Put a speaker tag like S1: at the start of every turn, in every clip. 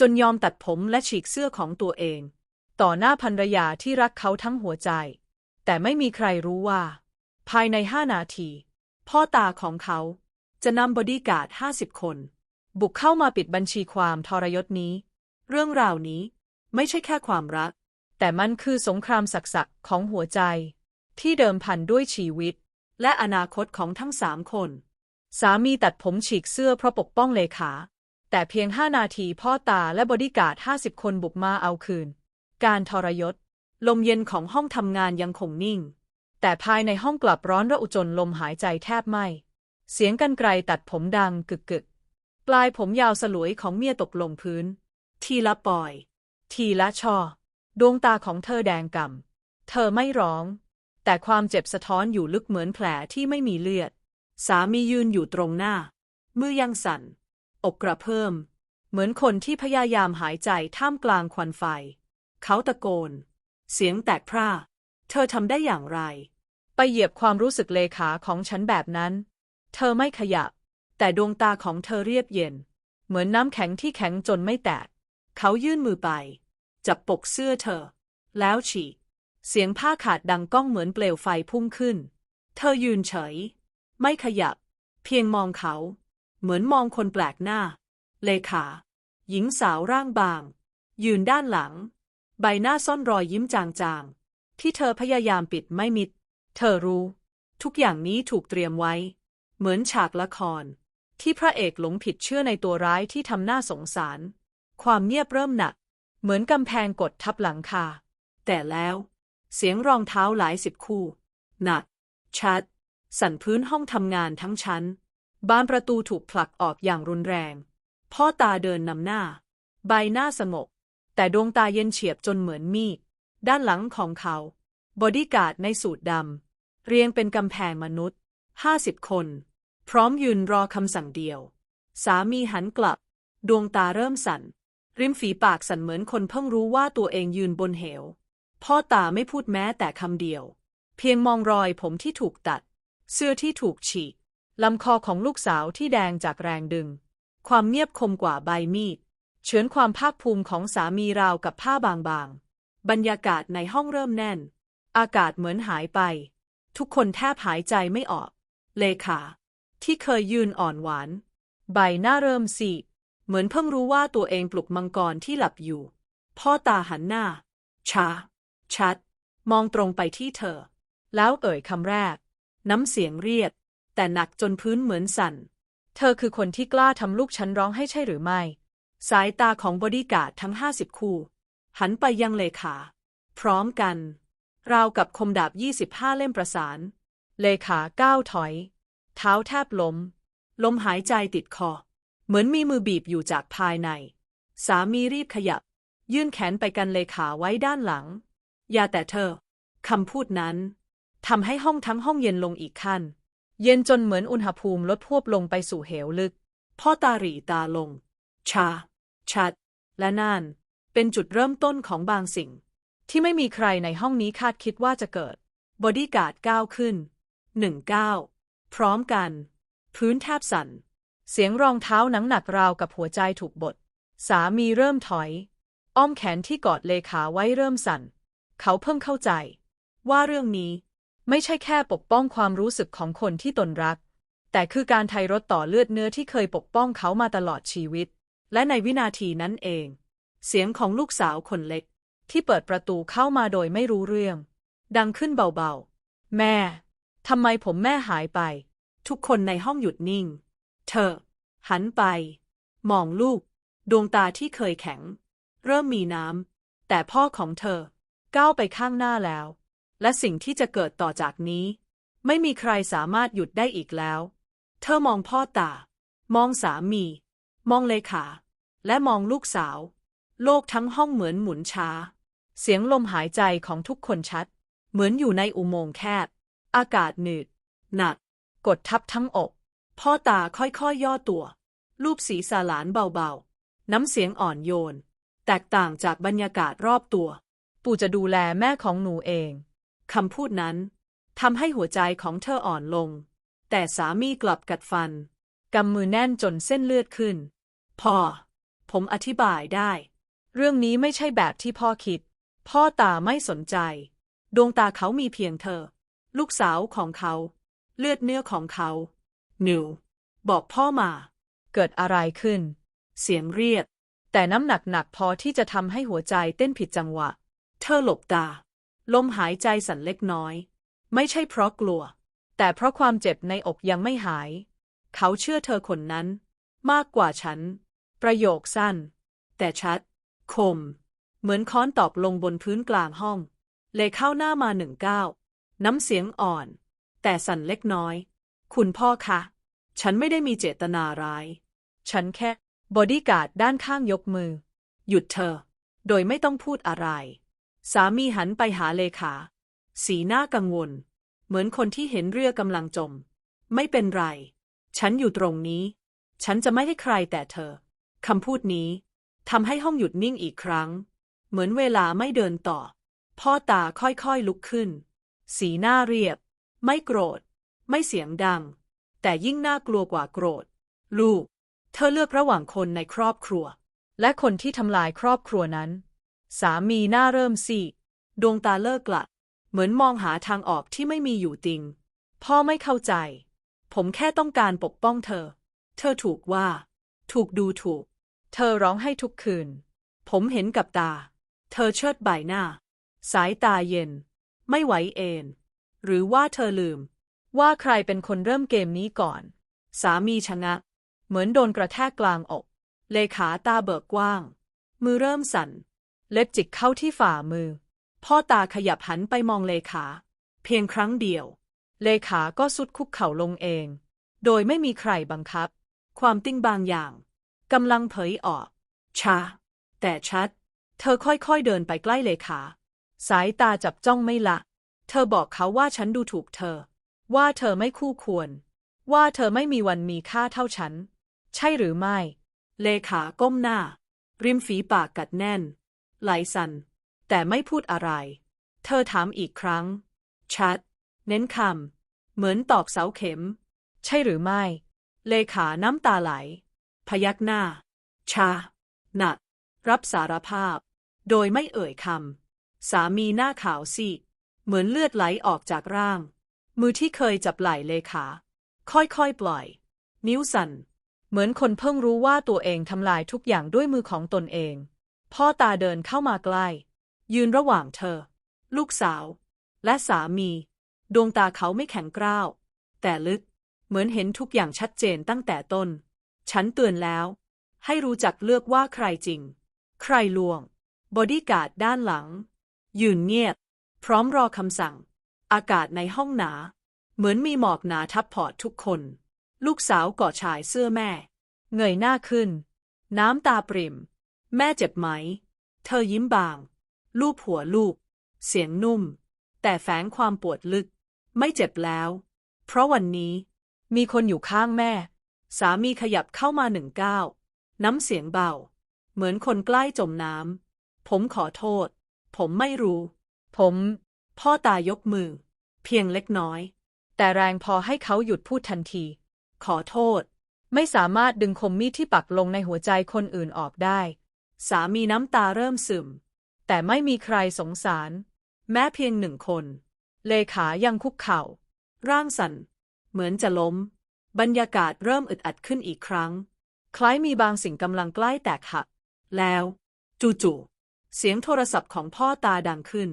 S1: จนยอมตัดผมและฉีกเสื้อของตัวเอง ต่อหน้าภรรยาที่รักเขาทั้งหัวใจ แต่ไม่มีใครรู้ว่า ภายในห้านาที พ่อตาของเขา จะนำบอดี้การ์ดห้าสิบคน บุกเข้ามาปิดบัญชีความทรยศนี้ เรื่องราวนี้ไม่ใช่แค่ความรัก แต่มันคือสงครามศักดิ์ของหัวใจ ที่เดิมพันด้วยชีวิต และอนาคตของทั้งสามคน สามีตัดผมฉีกเสื้อเพราะปกป้องเลขา แต่เพียงห้านาทีพ่อตาและบอดี้การ์ดห้าสิบคนบุกมาเอาคืน การทรยศ ลมเย็นของห้องทำงานยังคงนิ่ง แต่ภายในห้องกลับร้อนระอุจนลมหายใจแทบไหมเสียงกันไกรตัดผมดังกึกกึกปลายผมยาวสลวยของเมียตกลงพื้น ทีละปล่อย ทีละชอ ดวงตาของเธอแดงก่ำเธอไม่ร้อง แต่ความเจ็บสะท้อนอยู่ลึกเหมือนแผลที่ไม่มีเลือด สามียืนอยู่ตรงหน้า มือยังสั่น อกกระเพิ่ม เหมือนคนที่พยายามหายใจท่ามกลางควันไฟ เขาตะโกน เสียงแตกพร่า เธอทำได้อย่างไร ไปเหยียบความรู้สึกเลขาของฉันแบบนั้น เธอไม่ขยับ แต่ดวงตาของเธอเรียบเย็น เหมือนน้ำแข็งที่แข็งจนไม่แตก เขายื่นมือไป จับปกเสื้อเธอ แล้วฉีกเสียงผ้าขาดดังก้องเหมือนเปลวไฟพุ่งขึ้น เธอยืนเฉย ไม่ขยับ เพียงมองเขา เหมือนมองคนแปลกหน้า เลขา หญิงสาวร่างบาง ยืนด้านหลัง ใบหน้าซ่อนรอยยิ้มจางๆ ที่เธอพยายามปิดไม่มิด เธอรู้ ทุกอย่างนี้ถูกเตรียมไว้ เหมือนฉากละคร ที่พระเอกหลงผิดเชื่อในตัวร้ายที่ทำหน้าสงสาร ความเงียบเริ่มหนัก เหมือนกำแพงกดทับหลังคา แต่แล้ว เสียงรองเท้าหลายสิบคู่ หนัก ชัด สั่นพื้นห้องทำงานทั้งชั้น บานประตูถูกผลักออกอย่างรุนแรง พ่อตาเดินนำหน้า ใบหน้าสงบแต่ดวงตาเย็นเฉียบจนเหมือนมีด ด้านหลังของเขา บอดี้การ์ดในสูทดำ เรียงเป็นกำแพงมนุษย์ห้าสิบคน พร้อมยืนรอคำสั่งเดียว สามีหันกลับ ดวงตาเริ่มสั่น ริมฝีปากสั่นเหมือนคนเพิ่งรู้ว่าตัวเองยืนบนเหว พ่อตาไม่พูดแม้แต่คำเดียว เพียงมองรอยผมที่ถูกตัด เสื้อที่ถูกฉีก ลำคอของลูกสาวที่แดงจากแรงดึง ความเงียบคมกว่าใบมีด เฉือนความภาคภูมิของสามีราวกับผ้าบางๆ บรรยากาศในห้องเริ่มแน่น อากาศเหมือนหายไป ทุกคนแทบหายใจไม่ออก เลขา ที่เคยยืนอ่อนหวาน ใบหน้าเริ่มซีเหมือนเพิ่งรู้ว่าตัวเองปลุกมังกรที่หลับอยู่ พ่อตาหันหน้า ช้า ชัด มองตรงไปที่เธอ แล้วเอ่ยคำแรก น้ำเสียงเรียด แต่หนักจนพื้นเหมือนสั่น เธอคือคนที่กล้าทำลูกฉันร้องให้ใช่หรือไม่ สายตาของบอดี้การ์ดทั้งห้าสิบคู่ หันไปยังเลขา พร้อมกัน ราวกับคมดาบยี่สิบห้าเล่มประสาน เลขาก้าวถอย เท้าแทบล้ม ลมหายใจติดคอ เหมือนมีมือบีบอยู่จากภายใน สามีรีบขยับ ยื่นแขนไปกันเลขาไว้ด้านหลัง อย่าแต่เธอคำพูดนั้นทำให้ห้องทั้งห้องเย็นลงอีกขั้น เย็นจนเหมือนอุณหภูมิลดพวบลงไปสู่เหวลึก พ่อตาหรีตาลง ชา ชัด และน่านเป็นจุดเริ่มต้นของบางสิ่ง ที่ไม่มีใครในห้องนี้คาดคิดว่าจะเกิด บอดี้การ์ดก้าวขึ้นหนึ่งก้าวพร้อมกัน พื้นแทบสั่น เสียงรองเท้าหนังหนักราวกับหัวใจถูกบดสามีเริ่มถอย อ้อมแขนที่กอดเลขาไว้เริ่มสั่น เขาเพิ่งเข้าใจ ว่าเรื่องนี้ ไม่ใช่แค่ปกป้องความรู้สึกของคนที่ตนรัก แต่คือการไทยรถต่อเลือดเนื้อที่เคยปกป้องเขามาตลอดชีวิต และในวินาทีนั้นเอง เสียงของลูกสาวคนเล็ก ที่เปิดประตูเข้ามาโดยไม่รู้เรื่อง ดังขึ้นเบาๆ แม่ ทำไมผมแม่หายไป ทุกคนในห้องหยุดนิ่ง เธอ หันไป มองลูก ดวงตาที่เคยแข็ง เริ่มมีน้ำแต่พ่อของเธอก้าวไปข้างหน้าแล้ว และสิ่งที่จะเกิดต่อจากนี้ ไม่มีใครสามารถหยุดได้อีกแล้ว เธอมองพ่อตา มองสามี มองเลขา และมองลูกสาว โลกทั้งห้องเหมือนหมุนช้า เสียงลมหายใจของทุกคนชัด เหมือนอยู่ในอุโมงค์แคบ อากาศหนืด หนัก กดทับทั้งอก พ่อตาค่อยๆยย่อตัว รูปศีรษะหลานเบาๆ น้ำเสียงอ่อนโยน แตกต่างจากบรรยากาศรอบตัว ปู่จะดูแลแม่ของหนูเอง คำพูดนั้นทำให้หัวใจของเธออ่อนลง แต่สามีกลับกัดฟันกำมือแน่นจนเส้นเลือดขึ้น พ่อ ผมอธิบายได้ เรื่องนี้ไม่ใช่แบบที่พ่อคิด พ่อตาไม่สนใจ ดวงตาเขามีเพียงเธอ ลูกสาวของเขา เลือดเนื้อของเขาหนิวบอกพ่อมา เกิดอะไรขึ้น เสียงเรียก แต่น้ำหนักหนักพอที่จะทำให้หัวใจเต้นผิดจังหวะ เธอหลบตา ลมหายใจสั่นเล็กน้อย ไม่ใช่เพราะกลัว แต่เพราะความเจ็บในอกยังไม่หาย เขาเชื่อเธอคนนั้น มากกว่าฉัน ประโยคสั้น แต่ชัด คม เหมือนค้อนตอบลงบนพื้นกลางห้อง เลยเข้าหน้ามาหนึ่งก้าวน้ำเสียงอ่อน แต่สั่นเล็กน้อย คุณพ่อคะ ฉันไม่ได้มีเจตนาร้าย ฉันแค่ บอดี้การ์ดด้านข้างยกมือ หยุดเธอ โดยไม่ต้องพูดอะไร สามีหันไปหาเลขา สีหน้ากังวล เหมือนคนที่เห็นเรือกำลังจม ไม่เป็นไร ฉันอยู่ตรงนี้ ฉันจะไม่ให้ใครแต่เธอคำพูดนี้ทำให้ห้องหยุดนิ่งอีกครั้ง เหมือนเวลาไม่เดินต่อ พ่อตาค่อยๆลุกขึ้น สีหน้าเรียบ ไม่โกรธ ไม่เสียงดัง แต่ยิ่งน่ากลัวกว่าโกรธ ลูก เธอเลือกระหว่างคนในครอบครัว และคนที่ทำลายครอบครัวนั้น สามีหน้าเริ่มซีดดวงตาเลิกละ เหมือนมองหาทางออกที่ไม่มีอยู่จริง พ่อไม่เข้าใจ ผมแค่ต้องการปกป้องเธอ เธอถูกว่า ถูกดูถูก เธอร้องให้ทุกคืน ผมเห็นกับตา เธอเชิดใบหน้า สายตาเย็น ไม่ไหวเอนหรือว่าเธอลืม ว่าใครเป็นคนเริ่มเกมนี้ก่อน สามีชะงัก เหมือนโดนกระแทกกลางอก เลขาตาเบิกกว้าง มือเริ่มสั่น เล็บจิกเข้าที่ฝ่ามือ พ่อตาขยับหันไปมองเลขา เพียงครั้งเดียว เลขาก็สุดคุกเข่าลงเอง โดยไม่มีใครบังคับ ความติ้งบางอย่างกำลังเผยออก ช้า แต่ชัด เธอค่อยๆเดินไปใกล้เลขา สายตาจับจ้องไม่ละ เธอบอกเขาว่าฉันดูถูกเธอ ว่าเธอไม่คู่ควร ว่าเธอไม่มีวันมีค่าเท่าฉัน ใช่หรือไม่ เลขาก้มหน้า ริมฝีปากกัดแน่น ไหลสัน แต่ไม่พูดอะไร เธอถามอีกครั้ง ชัด เน้นคำ เหมือนตอกเสาเข็ม ใช่หรือไม่ เลขาน้ำตาไหล พยักหน้า ชา หนัก รับสารภาพ โดยไม่เอ่ยคำ สามีหน้าขาวซีดเหมือนเลือดไหลออกจากร่าง มือที่เคยจับไหล่เลขา ค่อยๆปล่อย นิ้วสั่น เหมือนคนเพิ่งรู้ว่าตัวเองทำลายทุกอย่างด้วยมือของตนเอง พ่อตาเดินเข้ามาใกล้ ยืนระหว่างเธอ ลูกสาว และสามี ดวงตาเขาไม่แข็งกร้าว แต่ลึก เหมือนเห็นทุกอย่างชัดเจนตั้งแต่ต้น ฉันเตือนแล้ว ให้รู้จักเลือกว่าใครจริง ใครลวง บอดี้การ์ดด้านหลัง ยืนเงียบ พร้อมรอคำสั่ง อากาศในห้องหนา เหมือนมีหมอกหนาทับพอร์ตทุกคน ลูกสาวกอดชายเสื้อแม่ เงยหน้าขึ้น น้ำตาปริม แม่เจ็บไหม เธอยิ้มบาง ลูบหัวลูก เสียงนุ่ม แต่แฝงความปวดลึก ไม่เจ็บแล้ว เพราะวันนี้ มีคนอยู่ข้างแม่ สามีขยับเข้ามาหนึ่งก้าวน้ำเสียงเบา เหมือนคนใกล้จมน้ำ ผมขอโทษ ผมไม่รู้ ผม พ่อตายกมือ เพียงเล็กน้อย แต่แรงพอให้เขาหยุดพูดทันที ขอโทษ ไม่สามารถดึงคมมีดที่ปักลงในหัวใจคนอื่นออกได้ สามีน้ำตาเริ่มซึม แต่ไม่มีใครสงสาร แม้เพียงหนึ่งคน เลขายังคุกเข่า ร่างสั่น เหมือนจะล้ม บรรยากาศเริ่มอึดอัดขึ้นอีกครั้ง คล้ายมีบางสิ่งกำลังใกล้แตกหัก แล้วจู่ๆเสียงโทรศัพท์ของพ่อตาดังขึ้น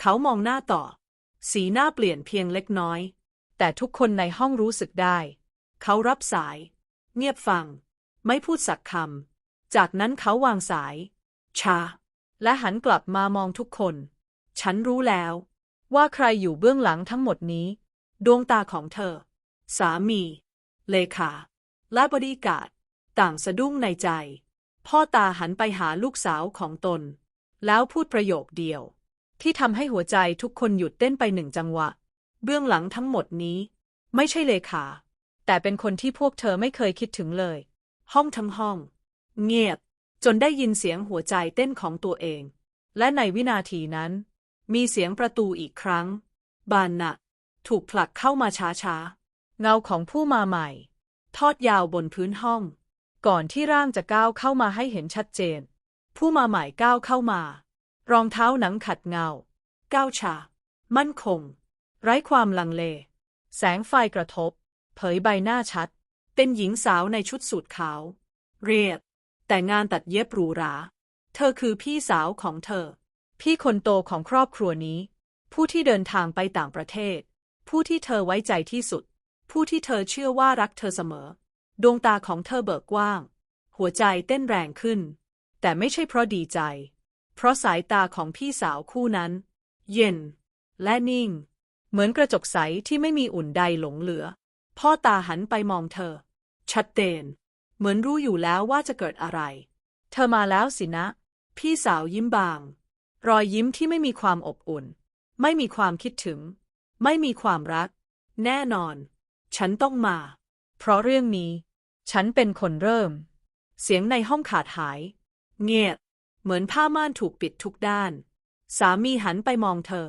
S1: เขามองหน้าต่อ สีหน้าเปลี่ยนเพียงเล็กน้อย แต่ทุกคนในห้องรู้สึกได้ เขารับสาย เงียบฟัง ไม่พูดสักคำ จากนั้นเขาวางสาย ชา และหันกลับมามองทุกคน ฉันรู้แล้ว ว่าใครอยู่เบื้องหลังทั้งหมดนี้ ดวงตาของเธอ สามี เลขาและบริการต่างสะดุ้งในใจ พ่อตาหันไปหาลูกสาวของตน แล้วพูดประโยคเดียว ที่ทำให้หัวใจทุกคนหยุดเต้นไปหนึ่งจังหวะ เบื้องหลังทั้งหมดนี้ ไม่ใช่เลขา แต่เป็นคนที่พวกเธอไม่เคยคิดถึงเลย ห้องทั้งห้อง เงียบ จนได้ยินเสียงหัวใจเต้นของตัวเอง และในวินาทีนั้น มีเสียงประตูอีกครั้ง บานหนักถูกผลักเข้ามาช้าๆ เงาของผู้มาใหม่ ทอดยาวบนพื้นห้อง ก่อนที่ร่างจะก้าวเข้ามาให้เห็นชัดเจน ผู้มาใหม่ก้าวเข้ามา รองเท้าหนังขัดเงา ก้าวชา มั่นคง ไร้ความลังเล แสงไฟกระทบ เผยใบหน้าชัด เป็นหญิงสาวในชุดสูทขาว เรียบ แต่งานตัดเย็บหรูหรา เธอคือพี่สาวของเธอ พี่คนโตของครอบครัวนี้ ผู้ที่เดินทางไปต่างประเทศ ผู้ที่เธอไว้ใจที่สุด ผู้ที่เธอเชื่อว่ารักเธอเสมอ ดวงตาของเธอเบิกกว้าง หัวใจเต้นแรงขึ้น แต่ไม่ใช่เพราะดีใจ เพราะสายตาของพี่สาวคู่นั้น เย็น และนิ่ง เหมือนกระจกใสที่ไม่มีอุ่นใดหลงเหลือ พ่อตาหันไปมองเธอ ชัดเจน เหมือนรู้อยู่แล้วว่าจะเกิดอะไร เธอมาแล้วสินะ พี่สาวยิ้มบาง รอยยิ้มที่ไม่มีความอบอุ่น ไม่มีความคิดถึง ไม่มีความรัก แน่นอน ฉันต้องมา เพราะเรื่องนี้ ฉันเป็นคนเริ่ม เสียงในห้องขาดหาย เงียบ เหมือนผ้าม่านถูกปิดทุกด้าน สามีหันไปมองเธอ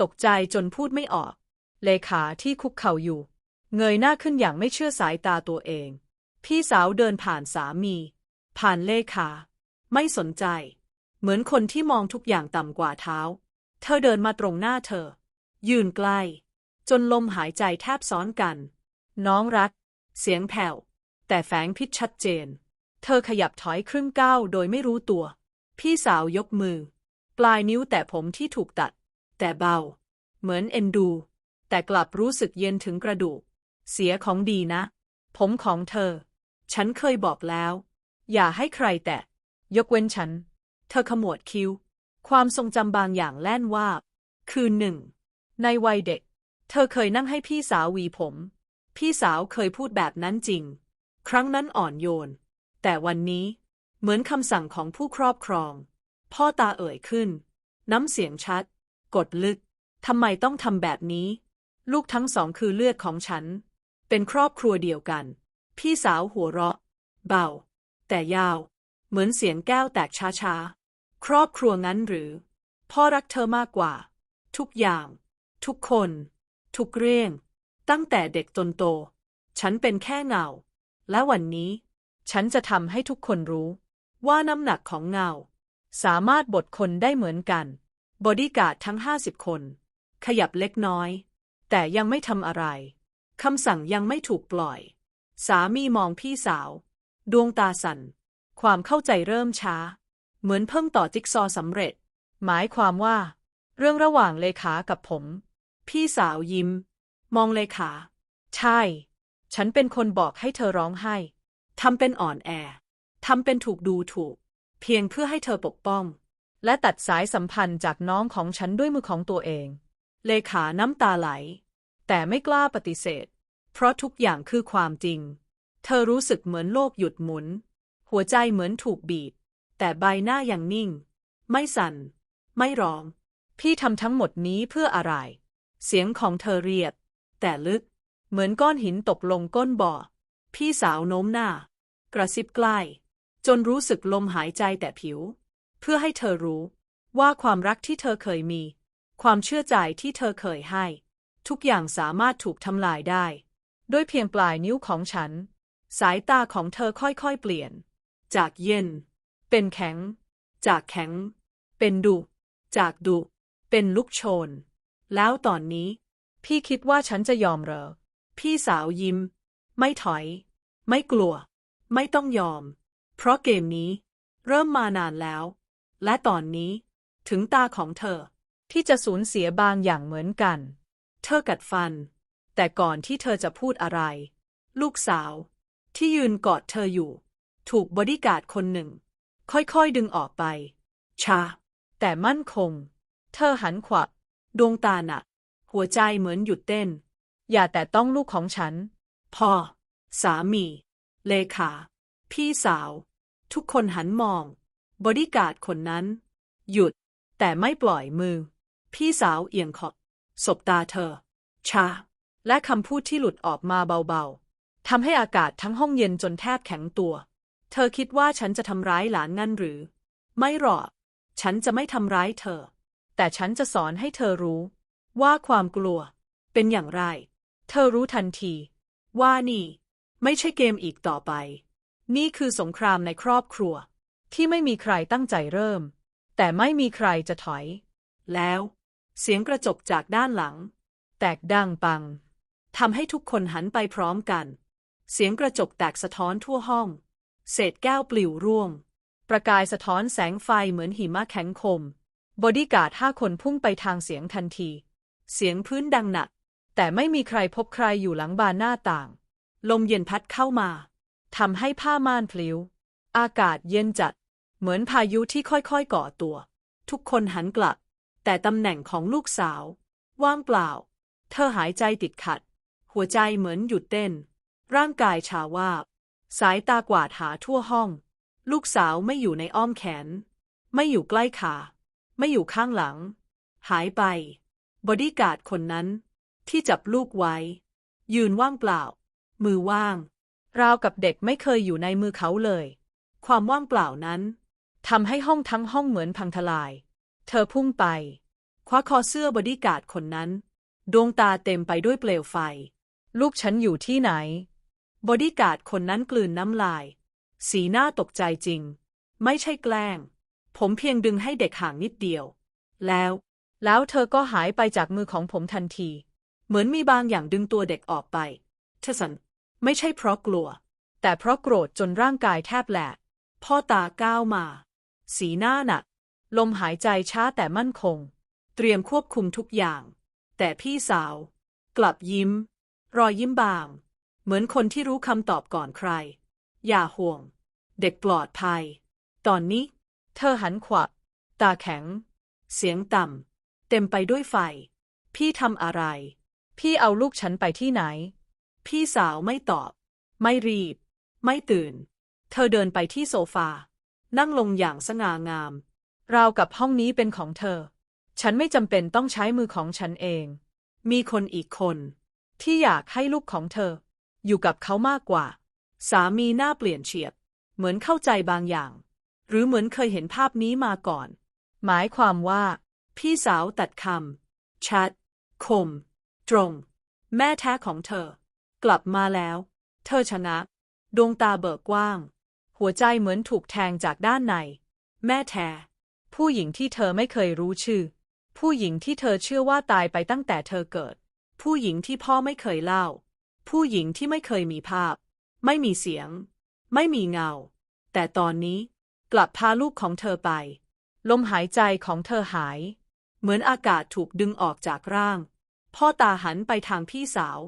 S1: ตกใจจนพูดไม่ออก เลขาที่คุกเข่าอยู่ เงยหน้าขึ้นอย่างไม่เชื่อสายตาตัวเอง พี่สาวเดินผ่านสามี ผ่านเลขาไม่สนใจ เหมือนคนที่มองทุกอย่างต่ำกว่าเท้า เธอเดินมาตรงหน้าเธอ ยืนใกล้ จนลมหายใจแทบซ้อนกัน น้องรัก เสียงแผ่ว แต่แฝงพิษชัดเจน เธอขยับถอยครึ่งก้าวโดยไม่รู้ตัว พี่สาวยกมือ ปลายนิ้วแต่ผมที่ถูกตัด แต่เบา เหมือนเอ็นดู แต่กลับรู้สึกเย็นถึงกระดูก เสียของดีนะ ผมของเธอ ฉันเคยบอกแล้ว อย่าให้ใครแตะ ยกเว้นฉัน เธอขมวดคิ้ว ความทรงจำบางอย่างแล่นว่า คืนหนึ่ง ในวัยเด็ก เธอเคยนั่งให้พี่สาวหวีผม พี่สาวเคยพูดแบบนั้นจริง ครั้งนั้นอ่อนโยน แต่วันนี้ เหมือนคำสั่งของผู้ครอบครอง พ่อตาเอ่ยขึ้น น้ำเสียงชัด กดลึก ทำไมต้องทำแบบนี้ ลูกทั้งสองคือเลือดของฉัน เป็นครอบครัวเดียวกัน พี่สาวหัวเราะ เบา แต่ยาว เหมือนเสียงแก้วแตกช้าๆ ครอบครัวงั้นหรือ พ่อรักเธอมากกว่า ทุกอย่าง ทุกคน ทุกเรื่อง ตั้งแต่เด็กจนโต ฉันเป็นแค่เงา และวันนี้ ฉันจะทำให้ทุกคนรู้ ว่าน้ำหนักของเงา สามารถบดคนได้เหมือนกัน บอดี้การ์ดทั้งห้าสิบคน ขยับเล็กน้อย แต่ยังไม่ทำอะไรคำสั่งยังไม่ถูกปล่อย สามีมองพี่สาว ดวงตาสั่น ความเข้าใจเริ่มช้า เหมือนเพิ่งต่อจิ๊กซอสำเร็จ หมายความว่า เรื่องระหว่างเลขากับผม พี่สาวยิ้ม มองเลขา ใช่ ฉันเป็นคนบอกให้เธอร้องไห้ทำเป็นอ่อนแอทำเป็นถูกดูถูก เพียงเพื่อให้เธอปกป้อง และตัดสายสัมพันธ์จากน้องของฉันด้วยมือของตัวเอง เลขาน้ำตาไหล แต่ไม่กล้าปฏิเสธ เพราะทุกอย่างคือความจริง เธอรู้สึกเหมือนโลกหยุดหมุน หัวใจเหมือนถูกบีบ แต่ใบหน้ายังนิ่ง ไม่สั่น ไม่ร้อง พี่ทำทั้งหมดนี้เพื่ออะไร เสียงของเธอเรียบ แต่ลึก เหมือนก้อนหินตกลงก้นบ่อ พี่สาวโน้มหน้า กระซิบใกล้ จนรู้สึกลมหายใจแต่ผิว เพื่อให้เธอรู้ ว่าความรักที่เธอเคยมี ความเชื่อใจที่เธอเคยให้ ทุกอย่างสามารถถูกทำลายได้ ด้วยเพียงปลายนิ้วของฉัน สายตาของเธอค่อยๆเปลี่ยน จากเย็น เป็นแข็ง จากแข็ง เป็นดุ จากดุ เป็นลุกโชน แล้วตอนนี้ พี่คิดว่าฉันจะยอมเหรอ พี่สาวยิ้ม ไม่ถอย ไม่กลัว ไม่ต้องยอม เพราะเกมนี้ เริ่มมานานแล้ว และตอนนี้ ถึงตาของเธอ ที่จะสูญเสียบางอย่างเหมือนกัน เธอกัดฟัน แต่ก่อนที่เธอจะพูดอะไร ลูกสาว ที่ยืนกอดเธออยู่ ถูกบอดี้การ์ดคนหนึ่ง ค่อยๆดึงออกไป ชา แต่มั่นคง เธอหันขวับดวงตาหนัก หัวใจเหมือนหยุดเต้น อย่าแต่ต้องลูกของฉัน พ่อ สามี เลขา พี่สาว ทุกคนหันมอง บอดี้การ์ดคนนั้น หยุด แต่ไม่ปล่อยมือ พี่สาวเอียงขอบสบตาเธอ ชา และคำพูดที่หลุดออกมาเบาๆทำให้อากาศทั้งห้องเย็นจนแทบแข็งตัว เธอคิดว่าฉันจะทำร้ายหลานงั้นหรือ ไม่หรอก ฉันจะไม่ทำร้ายเธอ แต่ฉันจะสอนให้เธอรู้ ว่าความกลัว เป็นอย่างไร เธอรู้ทันที ว่านี่ ไม่ใช่เกมอีกต่อไป นี่คือสงครามในครอบครัว ที่ไม่มีใครตั้งใจเริ่ม แต่ไม่มีใครจะถอย แล้ว เสียงกระจกจากด้านหลัง แตกดังปัง ทำให้ทุกคนหันไปพร้อมกัน เสียงกระจกแตกสะท้อนทั่วห้อง เศษแก้วปลิวร่วง ประกายสะท้อนแสงไฟเหมือนหิมะแข็งคม บอดี้การ์ดห้าคนพุ่งไปทางเสียงทันที เสียงพื้นดังหนัก แต่ไม่มีใครพบใครอยู่หลังบานหน้าต่าง ลมเย็นพัดเข้ามาทำให้ผ้าม่านพลิ้ว อากาศเย็นจัด เหมือนพายุที่ค่อยๆก่อตัว ทุกคนหันกลับ แต่ตำแหน่งของลูกสาว ว่างเปล่า เธอหายใจติดขัด หัวใจเหมือนหยุดเต้น ร่างกายชาวาบ สายตากวาดหาทั่วห้อง ลูกสาวไม่อยู่ในอ้อมแขน ไม่อยู่ใกล้ขา ไม่อยู่ข้างหลัง หายไป บอดี้การ์ดคนนั้น ที่จับลูกไว้ ยืนว่างเปล่า มือว่าง ราวกับเด็กไม่เคยอยู่ในมือเขาเลย ความว่างเปล่านั้นทำให้ห้องทั้งห้องเหมือนพังทลาย เธอพุ่งไป คว้าคอเสื้อบอดี้การ์ดคนนั้น ดวงตาเต็มไปด้วยเปลวไฟ ลูกฉันอยู่ที่ไหน บอดี้การ์ดคนนั้นกลืนน้ำลาย สีหน้าตกใจจริง ไม่ใช่แกล้ง ผมเพียงดึงให้เด็กห่างนิดเดียว แล้ว แล้วเธอก็หายไปจากมือของผมทันที เหมือนมีบางอย่างดึงตัวเด็กออกไปเทสันไม่ใช่เพราะกลัว แต่เพราะโกรธจนร่างกายแทบแหลก พ่อตาก้าวมา สีหน้าหนัก ลมหายใจช้าแต่มั่นคง เตรียมควบคุมทุกอย่าง แต่พี่สาว กลับยิ้ม รอยยิ้มบาง เหมือนคนที่รู้คำตอบก่อนใคร อย่าห่วง เด็กปลอดภัย ตอนนี้ เธอหันขวับ ตาแข็ง เสียงต่ำ เต็มไปด้วยไฟ พี่ทำอะไร พี่เอาลูกฉันไปที่ไหน พี่สาวไม่ตอบ ไม่รีบ ไม่ตื่น เธอเดินไปที่โซฟา นั่งลงอย่างสง่างาม ราวกับห้องนี้เป็นของเธอ ฉันไม่จำเป็นต้องใช้มือของฉันเอง มีคนอีกคน ที่อยากให้ลูกของเธอ อยู่กับเขามากกว่า สามีหน้าเปลี่ยนเฉียบ เหมือนเข้าใจบางอย่าง หรือเหมือนเคยเห็นภาพนี้มาก่อน หมายความว่า พี่สาวตัดคำชัด คม ตรง แม่แท้ของเธอ กลับมาแล้ว เธอชนะ ดวงตาเบิกกว้าง หัวใจเหมือนถูกแทงจากด้านใน แม่แท้ ผู้หญิงที่เธอไม่เคยรู้ชื่อ ผู้หญิงที่เธอเชื่อว่าตายไปตั้งแต่เธอเกิด ผู้หญิงที่พ่อไม่เคยเล่า ผู้หญิงที่ไม่เคยมีภาพ ไม่มีเสียง ไม่มีเงา แต่ตอนนี้กลับพาลูกของเธอไป ลมหายใจของเธอหาย เหมือนอากาศถูกดึงออกจากร่าง พ่อตาหันไปทางพี่สาว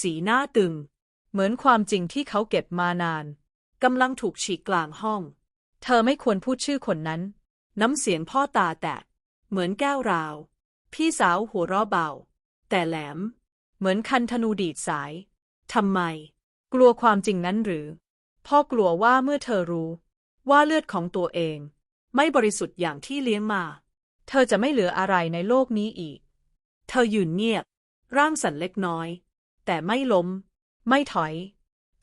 S1: สีหน้าตึง เหมือนความจริงที่เขาเก็บมานานกำลังถูกฉีกกลางห้อง เธอไม่ควรพูดชื่อคนนั้น น้ำเสียงพ่อตาแตก เหมือนแก้วราว พี่สาวหัวเราะเบา แต่แหลม เหมือนคันธนูดีดสายทำไม กลัวความจริงนั้นหรือ พ่อกลัวว่าเมื่อเธอรู้ ว่าเลือดของตัวเอง ไม่บริสุทธิ์อย่างที่เลี้ยงมา เธอจะไม่เหลืออะไรในโลกนี้อีก เธอยืนเงียบ ร่างสั่นเล็กน้อย แต่ไม่ล้ม ไม่ถอย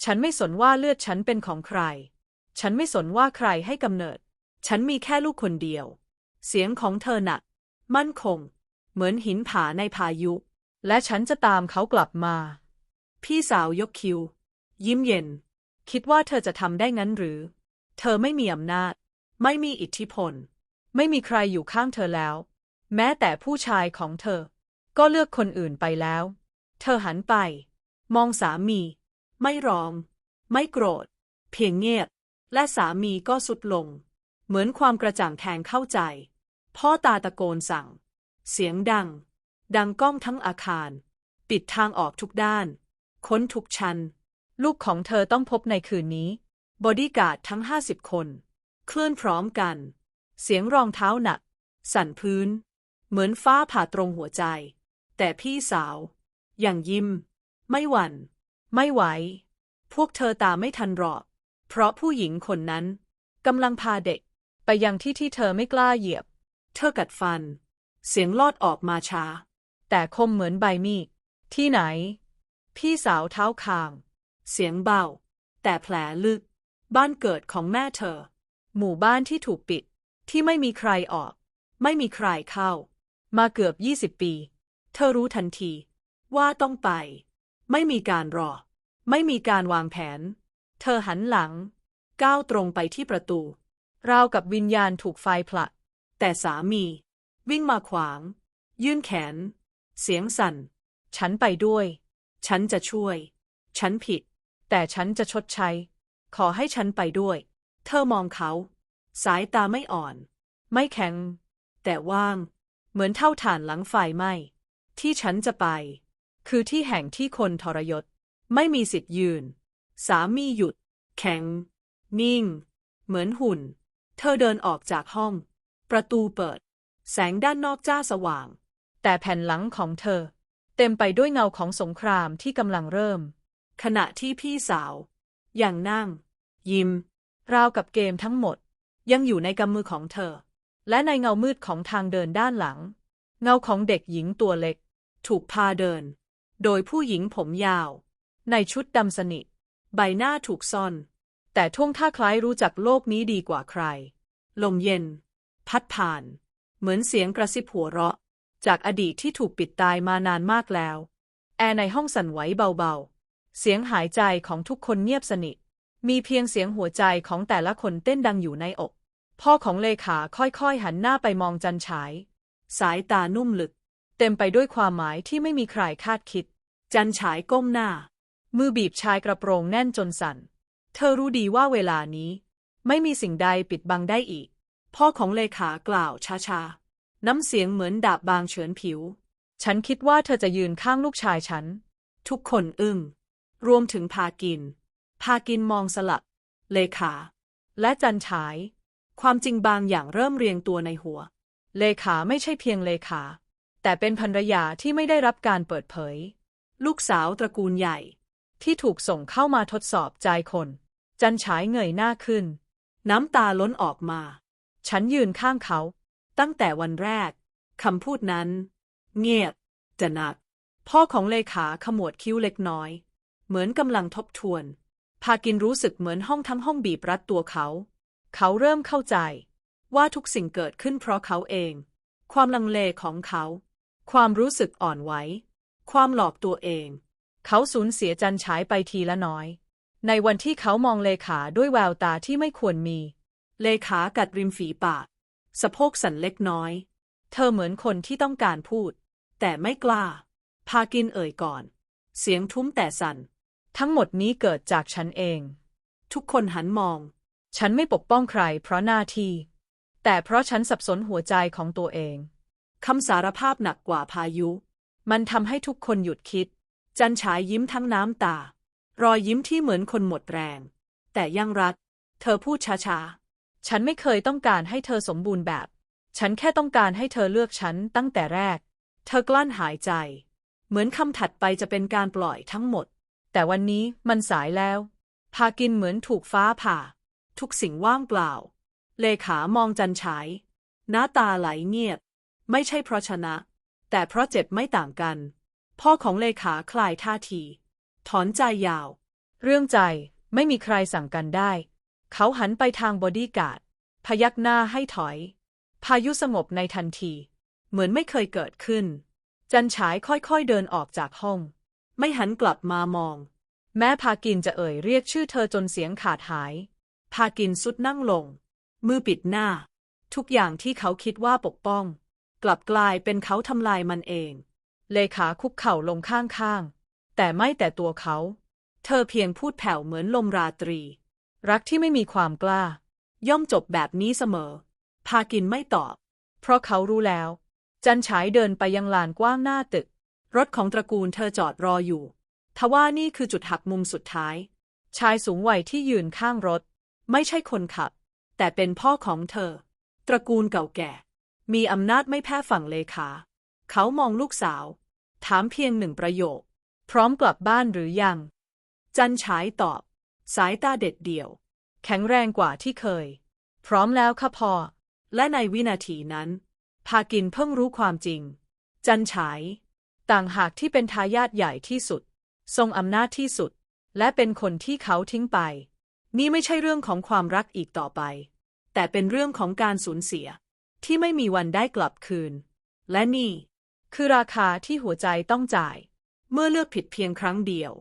S1: ฉันไม่สนว่าเลือดฉันเป็นของใคร ฉันไม่สนว่าใครให้กำเนิด ฉันมีแค่ลูกคนเดียว เสียงของเธอหนัก มั่นคง เหมือนหินผาในพายุ และฉันจะตามเขากลับมา พี่สาวยกคิ้วยิ้มเย็น คิดว่าเธอจะทำได้งั้นหรือ เธอไม่มีอำนาจ ไม่มีอิทธิพล ไม่มีใครอยู่ข้างเธอแล้ว แม้แต่ผู้ชายของเธอ ก็เลือกคนอื่นไปแล้ว เธอหันไป มองสามี ไม่ร้อง ไม่โกรธ เพียงเงียบ และสามีก็สุดลง เหมือนความกระจ่างแทงเข้าใจ พ่อตาตะโกนสั่ง เสียงดัง ดังก้องทั้งอาคาร ปิดทางออกทุกด้าน ค้นทุกชั้น ลูกของเธอต้องพบในคืนนี้ บอดี้การ์ดทั้งห้าสิบคน เคลื่อนพร้อมกัน เสียงรองเท้าหนัก สั่นพื้น เหมือนฟ้าผ่าตรงหัวใจ แต่พี่สาว อยังยิ้ม ไม่หวัน่น ไม่ไหว พวกเธอตามไม่ทันหรอก เพราะผู้หญิงคนนั้นกำลังพาเด็ก ไปยังที่ที่เธอไม่กล้าเหยียบ เธอกัดฟัน เสียงลอดออกมาช้า แต่คมเหมือนใบมีด ที่ไหน พี่สาวเท้าคาง เสียงเบา แต่แผลลึก บ้านเกิดของแม่เธอ หมู่บ้านที่ถูกปิด ที่ไม่มีใครออก ไม่มีใครเข้า มาเกือบยี่สิบปี เธอรู้ทันที ว่าต้องไป ไม่มีการรอ ไม่มีการวางแผน เธอหันหลัง ก้าวตรงไปที่ประตู ราวกับวิญญาณถูกไฟผลัก แต่สามี วิ่งมาขวาง ยื่นแขน เสียงสั่น ฉันไปด้วย ฉันจะช่วย ฉันผิด แต่ฉันจะชดใช้ ขอให้ฉันไปด้วย เธอมองเขา สายตาไม่อ่อน ไม่แข็ง แต่ว่าง เหมือนเท่าฐานหลังไฟไหม้ที่ฉันจะไป คือที่แห่งที่คนทรยศ ไม่มีสิทธิ์ยืน สามีหยุด แข็ง นิ่ง เหมือนหุ่น เธอเดินออกจากห้อง ประตูเปิด แสงด้านนอกจ้าสว่าง แต่แผ่นหลังของเธอ เต็มไปด้วยเงาของสงครามที่กำลังเริ่ม ขณะที่พี่สาวยังนั่ง ยิ้ม ราวกับเกมทั้งหมด ยังอยู่ในกำมือของเธอ และในเงามืดของทางเดินด้านหลัง เงาของเด็กหญิงตัวเล็ก ถูกพาเดิน โดยผู้หญิงผมยาว ในชุดดำสนิท ใบหน้าถูกซ่อน แต่ท่วงท่าคล้ายรู้จักโลกนี้ดีกว่าใคร ลมเย็น พัดผ่าน เหมือนเสียงกระซิบหัวเราะ จากอดีตที่ถูกปิดตายมานานมากแล้ว แอร์ในห้องสั่นไหวเบาๆ เสียงหายใจของทุกคนเงียบสนิท มีเพียงเสียงหัวใจของแต่ละคนเต้นดังอยู่ในอก พ่อของเลขาค่อยๆ หันหน้าไปมองจันฉาย สายตานุ่มลึก เต็มไปด้วยความหมายที่ไม่มีใครคาดคิด จันฉายก้มหน้า มือบีบชายกระโปรงแน่นจนสั่น เธอรู้ดีว่าเวลานี้ ไม่มีสิ่งใดปิดบังได้อีก พ่อของเลขากล่าวช้าๆ น้ำเสียงเหมือนดาบบางเฉือนผิว ฉันคิดว่าเธอจะยืนข้างลูกชายฉัน ทุกคนอึ้ง รวมถึงพากิน พากินมองสลับเลขา และจันฉาย ความจริงบางอย่างเริ่มเรียงตัวในหัว เลขาไม่ใช่เพียงเลขา แต่เป็นภรรยาที่ไม่ได้รับการเปิดเผย ลูกสาวตระกูลใหญ่ ที่ถูกส่งเข้ามาทดสอบใจคน จันฉายเงยหน้าขึ้น น้ำตาล้นออกมา ฉันยืนข้างเขา ตั้งแต่วันแรกคำพูดนั้น เงียบจะหนัก พ่อของเลขาขมวดคิ้วเล็กน้อย เหมือนกำลังทบทวน พากินรู้สึกเหมือนห้องทั้งห้องบีบรัดตัวเขา เขาเริ่มเข้าใจ ว่าทุกสิ่งเกิดขึ้นเพราะเขาเอง ความลังเลของเขา ความรู้สึกอ่อนไหวความหลอกตัวเอง เขาสูญเสียจันฉายไปทีละน้อย ในวันที่เขามองเลขาด้วยแววตาที่ไม่ควรมี เลขากัดริมฝีปาก สะโพกสั่นเล็กน้อย เธอเหมือนคนที่ต้องการพูด แต่ไม่กล้า พากินเอ่ยก่อน เสียงทุ้มแต่สั่น ทั้งหมดนี้เกิดจากฉันเอง ทุกคนหันมอง ฉันไม่ปกป้องใครเพราะหน้าที่ แต่เพราะฉันสับสนหัวใจของตัวเอง คำสารภาพหนักกว่าพายุ มันทำให้ทุกคนหยุดคิด จันฉายยิ้มทั้งน้ำตา รอยยิ้มที่เหมือนคนหมดแรง แต่ยังรัก เธอพูดช้าๆ ฉันไม่เคยต้องการให้เธอสมบูรณ์แบบ ฉันแค่ต้องการให้เธอเลือกฉันตั้งแต่แรก เธอกลั้นหายใจ เหมือนคำถัดไปจะเป็นการปล่อยทั้งหมด แต่วันนี้มันสายแล้ว พากินเหมือนถูกฟ้าผ่า ทุกสิ่งว่างเปล่า เลขามองจันฉาย หน้าตาไหลเงียบ ไม่ใช่เพราะชนะ แต่เพราะเจ็บไม่ต่างกัน พ่อของเลขาคลายท่าที ถอนใจยาว เรื่องใจไม่มีใครสั่งกันได้ เขาหันไปทางบอดี้การ์ด พยักหน้าให้ถอย พายุสงบในทันที เหมือนไม่เคยเกิดขึ้น จันฉายค่อยๆเดินออกจากห้อง ไม่หันกลับมามอง แม้พากินจะเอ่ยเรียกชื่อเธอจนเสียงขาดหาย พากินสุดนั่งลง มือปิดหน้า ทุกอย่างที่เขาคิดว่าปกป้อง กลับกลายเป็นเขาทำลายมันเอง เลขาคุกเข่าลงข้างๆ แต่ไม่แต่ตัวเขา เธอเพียงพูดแผ่วเหมือนลมราตรี รักที่ไม่มีความกล้า ย่อมจบแบบนี้เสมอ พากินไม่ตอบ เพราะเขารู้แล้ว จันฉายเดินไปยังลานกว้างหน้าตึก รถของตระกูลเธอจอดรออยู่ ทว่านี่คือจุดหักมุมสุดท้าย ชายสูงวัยที่ยืนข้างรถ ไม่ใช่คนขับ แต่เป็นพ่อของเธอ ตระกูลเก่าแก่ มีอำนาจไม่แพ้ฝั่งเลขา เขามองลูกสาว ถามเพียงหนึ่งประโยค พร้อมกลับบ้านหรือยัง จันฉายตอบ สายตาเด็ดเดี่ยว แข็งแรงกว่าที่เคย พร้อมแล้วค่ะพ่อและในวินาทีนั้น พากินเพิ่งรู้ความจริง จันฉาย ต่างหากที่เป็นทายาทใหญ่ที่สุด ทรงอำนาจที่สุด และเป็นคนที่เขาทิ้งไป นี่ไม่ใช่เรื่องของความรักอีกต่อไป แต่เป็นเรื่องของการสูญเสีย ที่ไม่มีวันได้กลับคืน และนี่ คือราคาที่หัวใจต้องจ่าย เมื่อเลือกผิดเพียงครั้งเดียว